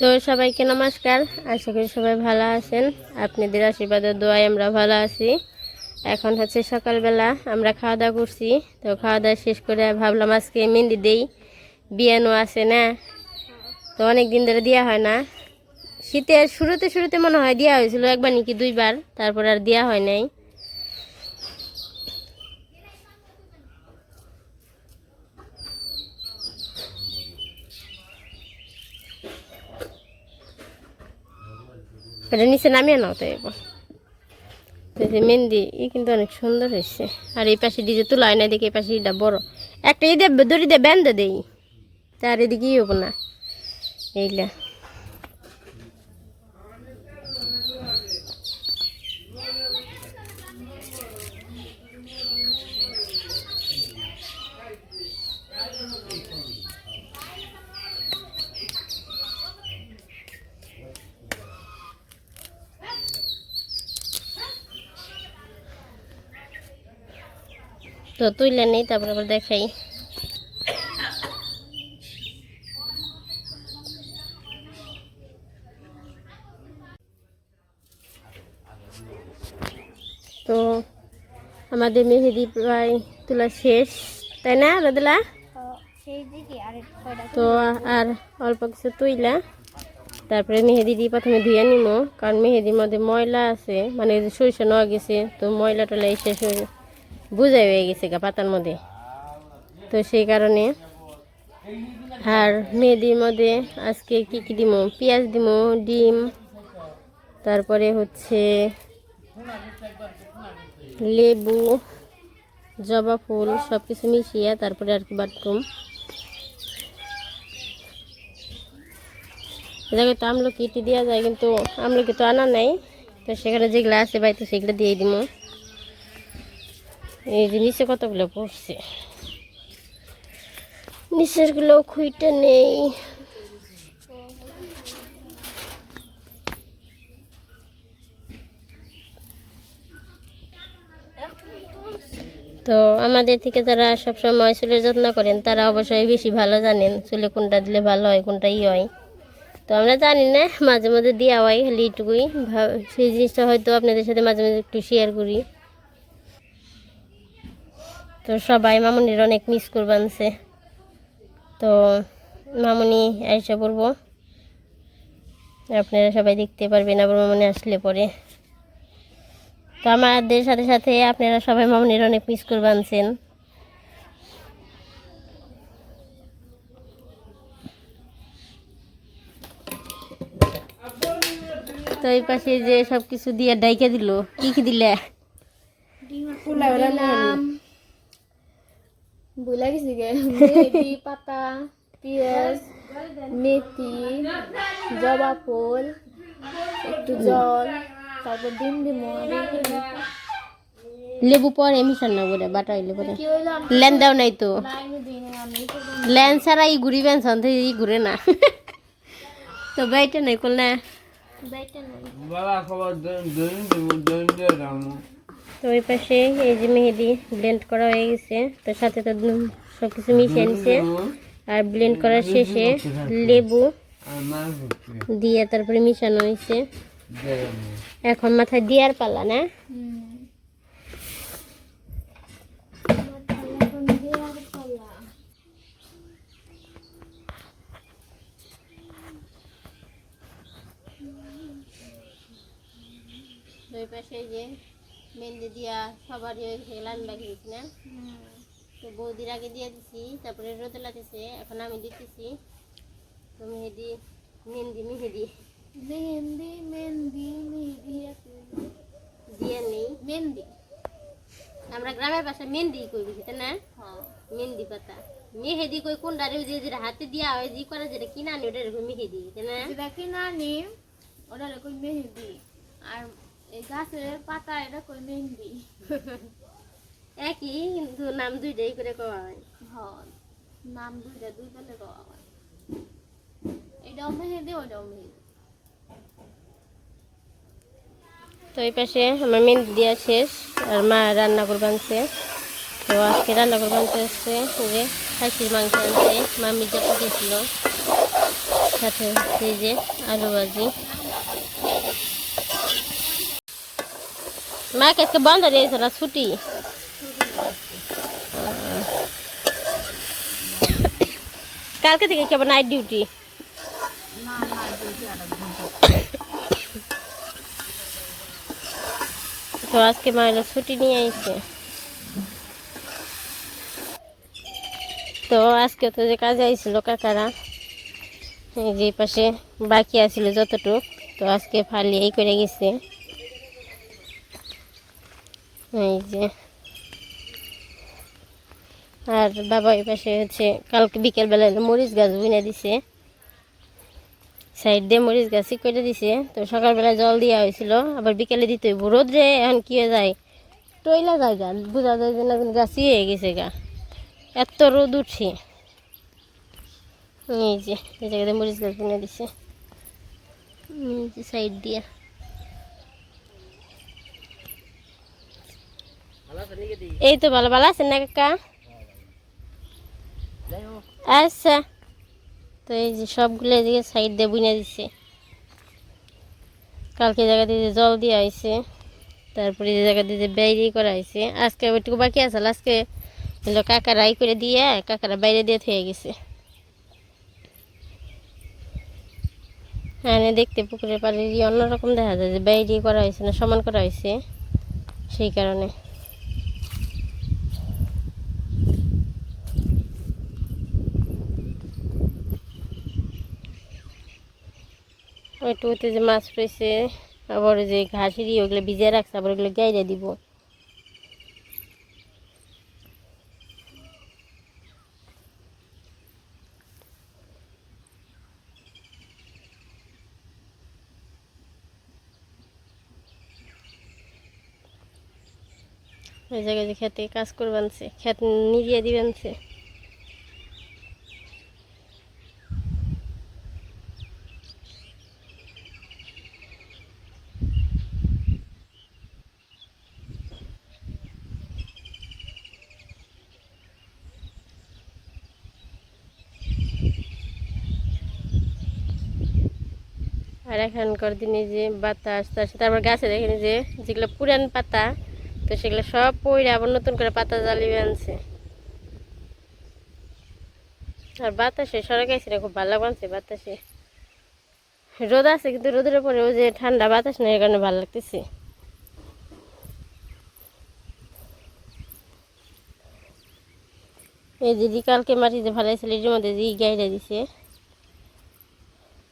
তো সবাইকে নমস্কার। আশা করি সবাই ভালো আছেন। আপনাদের আশীর্বাদের দোয়ায় আমরা ভালো আছি। এখন হচ্ছে সকালবেলা আমরা খাওয়া দাওয়া করছি। তো খাওয়া দাওয়া শেষ করে ভাবলাম আজকে মেহেন্দি দেই। বিয়ানো আছে না? তো অনেক দিন ধরে দেওয়া হয় না। শীতের শুরুতে শুরুতে মনে হয় দেওয়া হয়েছিল একবার নাকি দুইবার। তারপর আর দেওয়া হয় নাই। এটা নিচে নামিয়ে নাও তো এবার। মেহেন্দি, ই কিন্তু অনেক সুন্দর হয়েছে। আর এই পাশে দিয়ে তুলা না দেখি এই পাশে এটা বড়। একটা ইদে দড়ি দিয়ে বেঁধে দেই। তার এদিকে ই না। এইলা। তো তুইলে নেই, তারপর আবার দেখাই। তো আমাদের মেহেদি প্রায় তোলা শেষ, তাই না, রোদলা? তো আর অল্প কিছু তুইলা, তারপরে মেহেদি দিয়ে প্রথমে ধুয়ে নিব কারণ মেহেদির মধ্যে ময়লা আছে মানে সরিষা নেওয়া গেছে, তো ময়লা টলা এসে বুঝাই হয়ে গেছে গা পাতার মধ্যে। তো সেই কারণে আর মেহেদির মধ্যে আজকে কি কি দিব পেঁয়াজ দিব ডিম, তারপরে হচ্ছে লেবু, জবা ফুল সব কিছু মিশিয়ে তারপরে আর কি বাথরুম জায়গায় তো আমলকি ইটি দেওয়া যায় কিন্তু আমলকি তো আনা নাই। তো সেখানে যেগুলো আছে বাড়িতে সেগুলো দিয়ে দিব এই যে নিচে কতগুলো পড়ছে? নিচেরগুলো খুঁইটা নেই। তো আমাদের থেকে যারা সবসময় চুলের যত্ন করেন, তারা অবশ্যই বেশি ভালো জানেন চুলে কোনটা দিলে ভালো হয়, কোনটা ই হয়। তো আমরা জানি না, মাঝে মাঝে দেওয়া হয়, খালি এইটুকুই। সেই জিনিসটা হয়তো আপনাদের সাথে মাঝে মাঝে একটু শেয়ার করি। তো সবাই মামুনির অনেক মিস করবানছে তো মামুনি এসে বলব আপনারা সবাই দেখতে পারবেন আবার মামুনি আসলে পরে। তো আমাদের সাথে সাথে আপনারা সবাই মামুনির অনেক মিস করবানছেন তো এই পাশে যে সব কিছু দিয়ে ডাইকে দিল, কি কি দিলে? বুলা গেছি গে মেথি পাতা পেঁয়াজ মেথি জবা ফুল একটু জল তারপর ডিম ডিম লেবু পরে মিশান না বলে বাটা হইলে পরে ল্যান দাও নাই তো লাইনে দিই না আমি ল্যান ছাড়া ই ঘুরি বেনছন তো ই ঘুরে না তো বাইটা নাই করলে যাইতে নাই বাবা খবর দৈন দৈন দৈন দাম তো ওই পাশে এই যে মেহেদি ব্লেন্ড করা হয়ে গেছে। তো সাথে তো সবকিছু মিশিয়ে নিছে। আর ব্লেন্ড করার শেষে লেবু। দিয়ে তারপরে মিশানো হয়েছে। এখন মাথায় দিয়ার পালা না ওই পাশে এই যে মেহেন্দি দিয়া সবারই গেছে লাইন লাগিয়েছি না। তো বৌদির আগে দিয়ে দিছি তারপরে রোদে লাগতেছে এখন আমি দিতেছি। তো মেহেদি মেহেন্দি মেহেদি। মেহেন্দি মেহেন্দি মেহেন্দি দিয়ে নেই। মেহেন্দি। আমরা গ্রামের পাশে মেহেন্দি কই বুঝি তাই না? হ্যাঁ। মেহেন্দি পাতা। মেহেদি কই কোনটা রে যে যেটা হাতে দিয়া হয় জি করে যেটা কিনা আনি ওটা মেহেদি তাই না? যেটা কিনা নি ওটা কই মেহেন্দি আর এই গাছের পাতা এটা কই মেহেন্দি? একই কিন্তু নাম দুইটাই করে কওয়া হয়। হ্যাঁ নাম দুইটা দুইটা লেখা আমার এটাও মেহেন্দি ওটাও মেহেন্দি। তো এই পাশে আমার মেহেন্দি দেওয়া শেষ আর মা রান্না করবানছে তো আজকে রান্না করবানতে হচ্ছে যে খাসির মাংস আনছে মা মির্জা পাঠিয়েছিল সাথে এই যে আলু ভাজি। মা আজকে বন্ধ রয়েছে না ছুটি কালকে থেকে কেবল নাইট ডিউটি তো আজকে মা ছুটি নিয়ে আইছে তো আজকে তো যে কাজে আইছিল কাকারা যে পাশে বাকি আছিল যতটুক তো আজকে ফালি এই করে গেছে এই যে। আর বাবা এই পাশে হচ্ছে, কালকে বিকেলবেলা মরিচ গাছ বুনে দিছে। সাইড দিয়ে মরিচ গাছই করে দিছে। তো সকালবেলা জল দেওয়া হয়েছিল, আবার বিকেলে দিতে হইব। রোদ্রে এখন কি হয়ে যায়? টইলা যায় গা বোঝা যায় যে না গাছই হয়ে গেছে গা। এত রোদ উঠছে। এই যে, এই জায়গাতে মরিচ গাছ বুনে দিছে। সাইড দিয়ে। এই তো ভালো ভালো আছেন না কাকা? আচ্ছা। তো এই যে সবগুলো এদিকে সাইড দিয়ে বুনে দিছে। কালকে জায়গা দিয়ে জল দিয়ে আইছে তারপরে যে জায়গা দিয়ে বাইরে করা হয়েছে আজকে ওইটুকু বাকি আছে, আজকে হলো কাকারা ই করে দিয়ে, কাকারা বাইরে দিয়ে থয়ে গেছে। হ্যাঁ দেখতে পুকুরের পাড়ে অন্যরকম দেখা যায় যে বাইরে করা হয়েছে না, সমান করা হয়েছে সেই কারণে। ওইটুকুতে যে মাছ রয়েছে, আবার যে ঘাসেরই ওগুলো ভিজিয়ে রাখছে, আবার ওগুলো গাইরে দিব। ওই জায়গায় যে খেতে কাজ করবানছে, খেত নিরিয়ে দিবেনছে। আর এখানকার দিনে যে বাতাস, তার সাথে আবার গাছে দেখেন যে যেগুলো পুরান পাতা, তো সেগুলো সব পইরা আবার নতুন করে পাতা জ্বালিয়ে আনছে। আর বাতাসে সরকাইছে না খুব ভালো লাগছে বাতাসে। রোদ আছে কিন্তু রোদের পরে ওই যে ঠান্ডা বাতাস নেই কারণে ভালো লাগতেছে। এই যে কালকে মাটিতে ভালো ভালাইছিল এর মধ্যে যে গাইরা দিছে।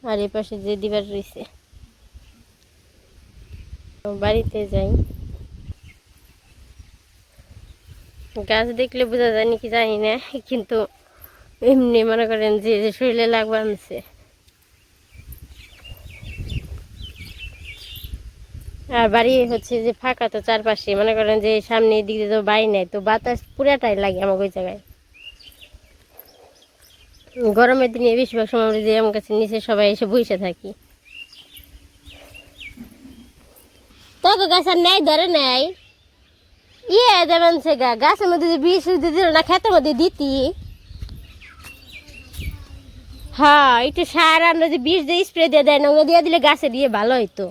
আর এই পাশে যে দিবার রয়েছে। বাড়িতে যাই। গাছ দেখলে বোঝা যায় নাকি জানি না, কিন্তু এমনি মনে করেন যে যে শরীরে লাগবে আনছে। আর বাড়ি হচ্ছে যে ফাঁকা তো চারপাশে, মনে করেন যে সামনে দিক দিয়ে তো বাড়ি নাই, তো বাতাস পুরাটাই লাগে আমাকে ওই জায়গায়। গরমের দিনে বেশিরভাগ সময় আমরা যে আমার কাছে নিচে সবাই এসে বসে থাকি। তোকে গাছ আর নেয় ধরে নেয় ইয়ে দেবেন সে গাছের মধ্যে যে বিষ দিল না খেতের মধ্যে দিতি। হ্যাঁ একটু সার আমরা যে বিষ দিয়ে স্প্রে দিয়ে দেয় না দিয়ে দিলে গাছে দিয়ে ভালো হইতো।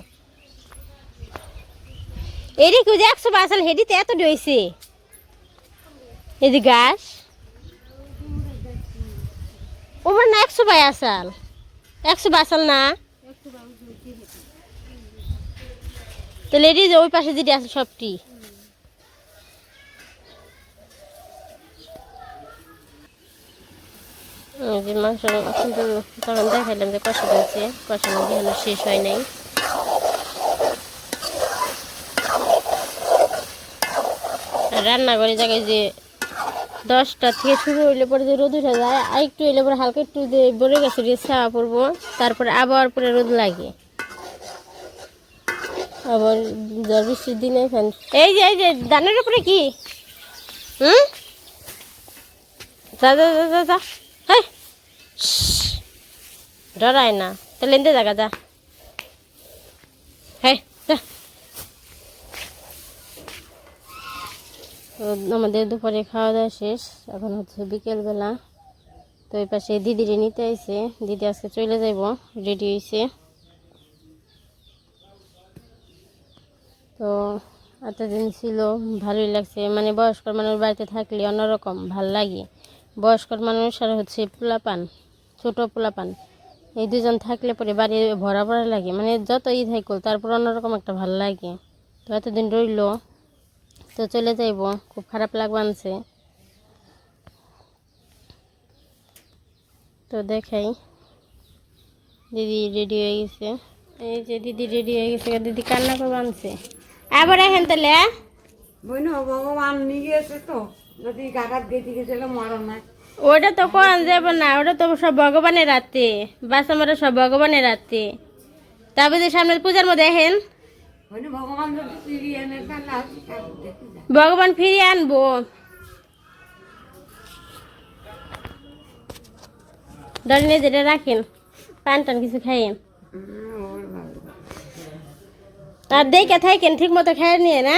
এদিকে যে একশো বাসাল হেডিতে এত এই যে গাছ। ওমর না একশো বাই আসাল। একশো বাসাল না? তাহলে এটি যে ওই পাশে যেটি আছে সবটি। মাংস কিন্তু তখন দেখাইলাম যে কষা হয়েছে। কষানো এখনও শেষ হয় নাই। আর রান্নাঘরে জায়গায় যে দশটা থেকে শুরু হইলে পরে যে রোদ উঠে যায়, আর একটু এলে পরে হালকা একটু বলে গেছে যে ছাওয়া পড়ব, তারপরে আবার পরে রোদ লাগে। আবার ঝড় বৃষ্টির দিনে ফ্যান। এই যে এই যে, দানের উপরে কি? হুম? যা যা যা যা যা। হ্যাঁ ডরায় না। তাহলে এনতে জায়গা যা। হ্যাঁ যা। তো আমাদের দুপুরে খাওয়া দাওয়া শেষ। এখন হচ্ছে বিকেলবেলা। তো ওই পাশে দিদিরে নিতে আইছে। দিদি আজকে চলে যাইব, রেডি হয়েছে তো এতদিন ছিল, ভালোই লাগছে। মানে বয়স্কর মানুষ বাড়িতে থাকলে অন্যরকম, ভালো লাগে। বয়স্কর মানুষ আর হচ্ছে পোলাপান, ছোট পোলাপান। এই দুজন থাকলে পরে বাড়ি ভরা ভরা লাগে। মানে যত ই থাকল তারপর অন্যরকম একটা ভালো লাগে। তো এতদিন রইল। তো চলে যাইব খুব খারাপ লাগবানছে তো দেখাই দিদি রেডি হয়ে গেছে। এই যে দিদি রেডি হয়ে গেছে দিদি কান্না করে আনছে। আবার এখন তাহলে বইন ভগবান নিয়ে গেছে তো যদি গাগাত গেতে গেছিল মরণ নাই। ওটা তো কোন যাব না ওটা তো সব ভগবানের রাতে বাস আমরা সব ভগবানের রাতে তারপরে সামনে পূজার মধ্যে বইন ভগবান ফিরিয়ে আনব ডরিনে যেটা রাখেন পান টান কিছু খাইয়েন আর দেখে থাকেন ঠিক মতো খাই নিয়ে না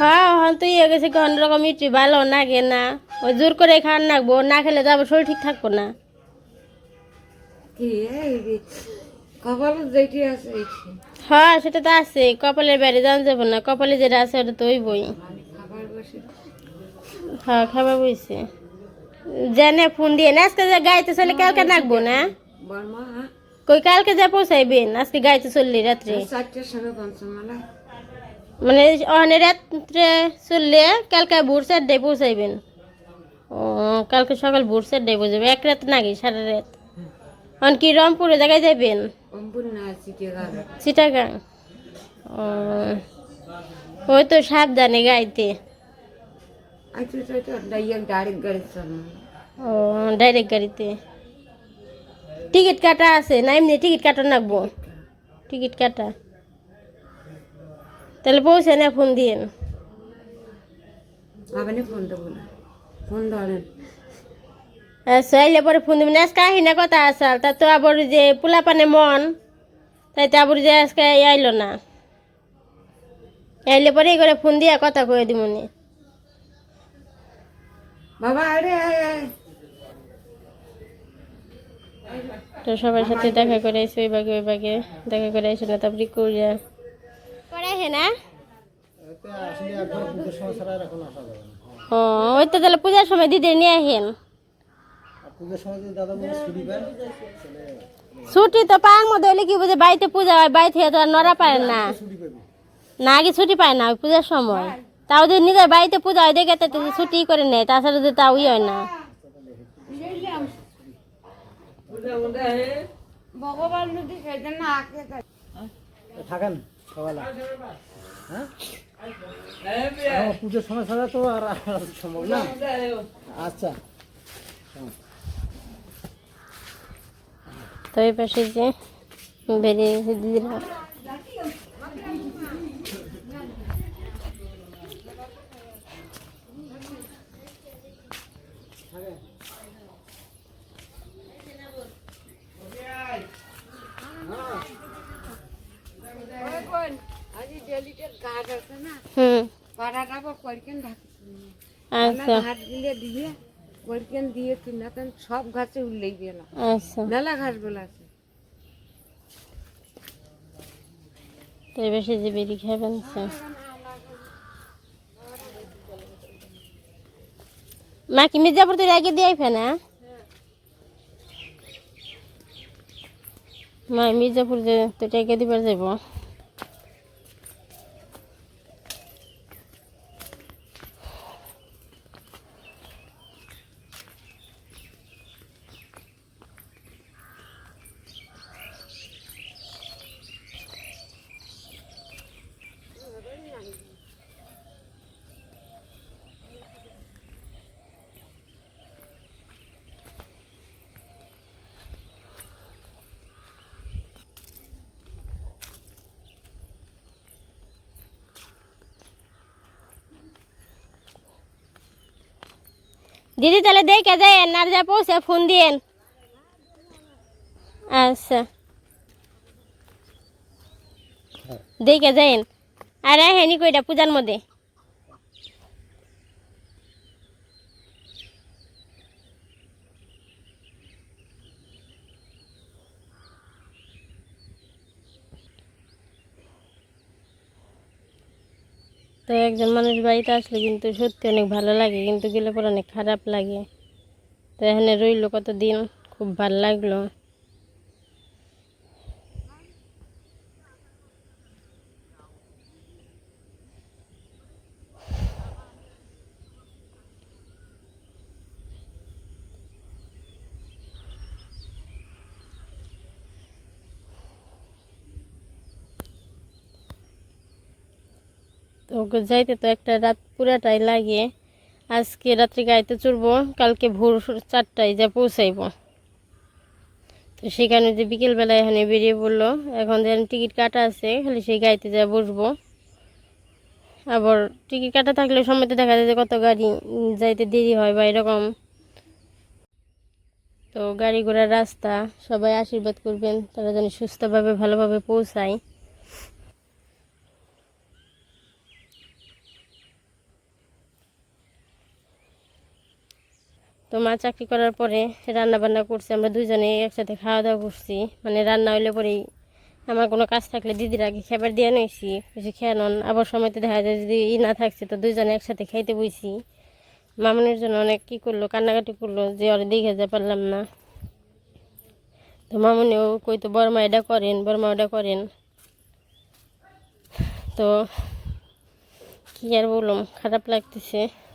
হ্যাঁ তুই গেছে কোন রকম ইটি ভালো লাগে না ওই জোর করে খাওয়ার নাকবো না খেলে যাব শরীর ঠিক থাকব না কি এই যেটি আছে হ্যাঁ সেটা তো আছে কপালের বাইরে জান যাব না কপালে যেটা আছে ওটা তো ওই বই হ্যাঁ খাবার বইছে। জানে ফোন দিয়ে না আজকে যে গাইতে চলে কালকে নাকবো না? হ্যাঁ? কই কালকে যা পৌঁছাইবেন আজকে গাইতে চললি রাত্রে? মানে অনেক রাত্রে চললে কালকে ভোর চারটায় পৌঁছাইবেন। ও কালকে সকাল ভোর চারটায় পৌঁছাবে এক রাত নাকি সারা রাত। অন কি রংপুরে জায়গায় যাবেন? চিটাগাং। ওই তো সাবধানে গাইতে। আচ্ছা ও ডাইরেক্ট গাড়িতে। টিকিট কাটা আছে না? এমনি টিকিট কাটা নাকবো? টিকিট কাটা। তাহলে পৌঁছে না ফোন আপনি ফোন দেবো না। ফোন ধরেন। আইলে পরে ফোন দিবেন আজকে আহি না কথা আসাল তা তো আবার যে পোলা পানে মন। তাই তো আবার যে আজকে আইলো না। আইলে পরে করে ফোন দিয়া কথা কয়ে দিমনি বাবা আরে তো সবার সাথে দেখা করে এসে ওই বাগে ওই বাগে। দেখা করে এসে না তারপরে করিয়া করে হে না? ও ওই তো তাহলে পূজার সময় দিদি নিয়ে ছুটি তো পাওয়ার মধ্যে হলে কি বুঝে বাড়িতে পূজা হয় বাড়ি থেকে তো আর নড়া পারে না। না আগে ছুটি পায় না পূজার সময়। তাও যদি নিজের বাড়িতে পূজা হয় দেখে তো ছুটি করে নেয় তাছাড়া তো তাও হয় না। ভগবান যদি সেদিন না আঁকে থাকেন সকালে। হ্যাঁ? পুজোর সময় ছাড়া তো আর সম্ভব না। আচ্ছা। তো এই পাশে যে বেরিয়ে দিদিরা হুম। আচ্ছা। দিলে দিয়ে দিয়ে তুই না সব গাছে উল্লেই গেল আচ্ছা। মেলা ঘাসগুলো আছে। তো পাশে যে বেরি খাবেন মা কি মির্জাপুর থেকে আগে দিয়ে আইফে না? মা মির্জাপুর যে তো টাকা দিবার যাব দিদি তাহলে দেখে যাই আর যা পৌঁছে ফোন দিয়েন আচ্ছা দেখে যাইন আর হেনি কইটা পূজার মধ্যে তো একজন মানুষ বাড়িতে আসলে কিন্তু সত্যি অনেক ভালো লাগে, কিন্তু গেলে পরে অনেক খারাপ লাগে। তো এখানে রইল কতদিন, খুব ভালো লাগল। তো যাইতে তো একটা রাত পুরাটাই লাগে। আজকে রাত্রে গাড়িতে চড়বো, কালকে ভোর চারটায় যা পৌঁছাইব। তো সেখানে যে বিকেলবেলায় এখানে বেরিয়ে পড়ল, এখন যেন টিকিট কাটা আছে, খালি সেই গাড়িতে যা বসবো। আবার টিকিট কাটা থাকলে সময়তে দেখা যায় যে কত গাড়ি যাইতে দেরি হয় বা এরকম। তো গাড়ি ঘোড়ার রাস্তা, সবাই আশীর্বাদ করবেন, তারা যেন সুস্থভাবে, ভালোভাবে পৌঁছায়। তো মা চাকরি করার পরে রান্না বান্না করছি, আমরা দুজনে একসাথে খাওয়া দাওয়া করছি। মানে রান্না হইলে পরেই আমার কোনো কাজ থাকলে দিদির আগে খাবার দিয়ে নিয়েছি কিছু খেয়ে নন আবার সময়তে দেখা যায় যদি ই না থাকছে, তো দুজনে একসাথে খাইতে বইছি। মামনের জন্য অনেক কী করল, কান্নাকাটি করল, যে ওরা দেখে যা পারলাম না। তো মামনিও কই তো বর্মা এটা করেন বর্মা ওটা করেন। তো কী আর বললাম, খারাপ লাগতেছে।